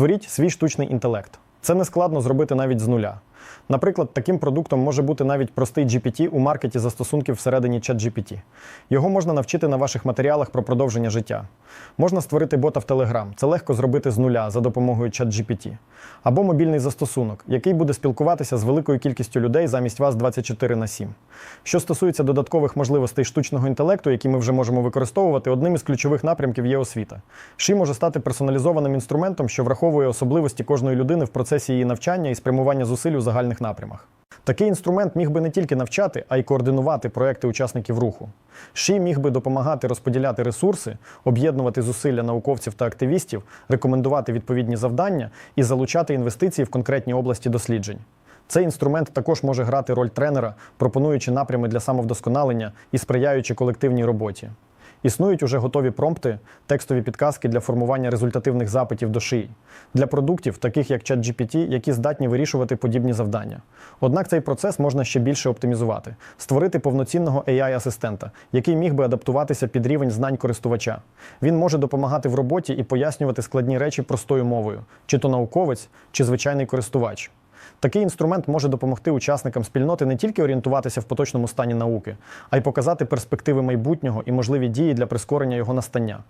Створіть свій штучний інтелект. Це не складно зробити навіть з нуля. Наприклад, таким продуктом може бути навіть простий GPT у маркеті застосунків всередині ChatGPT. Його можна навчити на ваших матеріалах про продовження життя. Можна створити бота в Telegram. Це легко зробити з нуля за допомогою ChatGPT. Або мобільний застосунок, який буде спілкуватися з великою кількістю людей замість вас 24 на 7. Що стосується додаткових можливостей штучного інтелекту, які ми вже можемо використовувати, одним із ключових напрямків є освіта. ШИ може стати персоналізованим інструментом, що враховує особливості кожної людини в процесі її навчання і спрямування зусиль у загальних напрямах. Такий інструмент міг би не тільки навчати, а й координувати проекти учасників руху. ШІ міг би допомагати розподіляти ресурси, об'єднувати зусилля науковців та активістів, рекомендувати відповідні завдання і залучати інвестиції в конкретні області досліджень. Цей інструмент також може грати роль тренера, пропонуючи напрями для самовдосконалення і сприяючи колективній роботі. Існують уже готові промпти, текстові підказки для формування результативних запитів до шиї для продуктів, таких як ChatGPT, які здатні вирішувати подібні завдання. Однак цей процес можна ще більше оптимізувати, створити повноцінного AI-асистента, який міг би адаптуватися під рівень знань користувача. Він може допомагати в роботі і пояснювати складні речі простою мовою, чи то науковець, чи звичайний користувач. Такий інструмент може допомогти учасникам спільноти не тільки орієнтуватися в поточному стані науки, а й показати перспективи майбутнього і можливі дії для прискорення його настання.